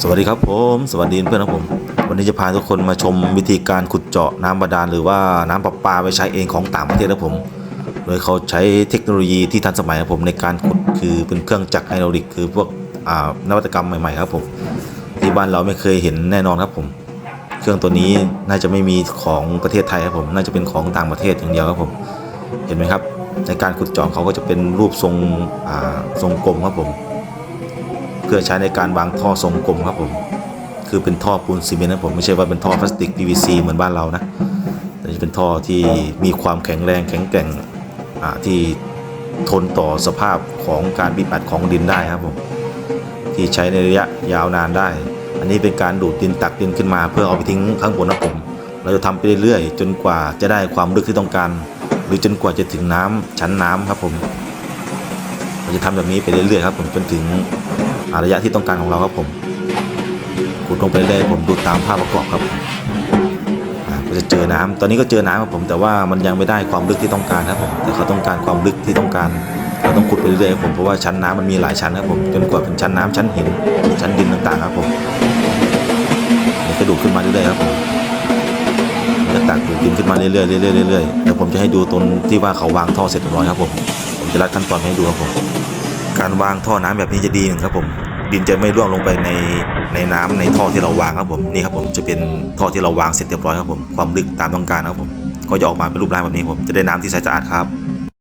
สวัสดีครับผม สวัสดีเพื่อนครับผม วันนี้จะพาทุกคนมาชมวิธีการขุดเจาะน้ำบาดาลหรือว่าน้ำประปาไปใช้เองของต่างประเทศครับผม โดยเขาใช้เทคโนโลยีที่ทันสมัยครับผมในการขุดคือเป็นเครื่องจักรไฮดรอลิกคือพวกนวัตกรรมใหม่ๆครับผมที่บ้านเราไม่เคยเห็นแน่นอนครับผม เครื่องตัวนี้น่าจะไม่มีของประเทศไทยครับผม น่าจะเป็นของต่างประเทศอย่างเดียวครับผม เห็นไหมครับ ในการขุดเจาะเขาก็จะเป็นรูปทรงทรงกลมครับผม พื่อใช้ในการวางท่อทรงกลมครับผม คือเป็นท่อปูนซีเมนต์นะผมไม่ใช่ว่าเป็นท่อพลาสติก PVC เหมือนบ้านเรานะแต่จะเป็นท่อที่มีความแข็งแรงแข็งแกร่งที่ทนต่อสภาพของการบีบอัดของดินได้ครับผมที่ใช้ในระยะยาวนานได้ อันนี้เป็นการดูดดินตักดินขึ้นมา เพื่อเอาไปทิ้งข้างบนนะผม เราจะทำไปเรื่อยๆ จนกว่าจะได้ความลึกที่ต้องการ หรือจนกว่าจะถึงน้ำชั้นน้ำครับผม เราจะทำแบบนี้ไปเรื่อยๆครับผมจนถึงระยะที่ต้องการของเราครับผมขุดลงไปเรื่อยผมดูตามภาพประกอบครับก็จะเจอน้ำตอนนี้ก็เจอน้ำครับผมแต่ว่ามันยังไม่ได้ความลึกที่ต้องการครับผมแต่เขาต้องการความลึกที่ต้องการ เราต้องขุดไปเรื่อยๆครับผมเพราะว่าชั้นน้ำมันมีหลายชั้นครับผมจนกว่าเป็นชั้นน้ำชั้นหินชั้นดินต่างๆครับผมนี่ก็ดูดขึ้นมาเรื่อยๆครับผมมันจะตักดูดดินขึ้นมาเรื่อยๆเรื่อยๆเรื่อยๆเดี๋ยวผมจะให้ดูตรงที่ว่าเขาวางท่อเสร็จเรียบร้อยครับผม จะรัดขั้นตอนให้ดูครับผม การวางท่อน้ำแบบนี้จะดีหนึ่งครับผม ดินจะไม่ร่วงลงไปในในน้ำในท่อที่เราวางครับผม นี่ครับผมจะเป็นท่อที่เราวางเสร็จเรียบร้อยครับผม ความลึกตามต้องการครับผม ก็จะออกมาเป็นรูปร่างแบบนี้ผม จะได้น้ำที่ใสสะอาดครับ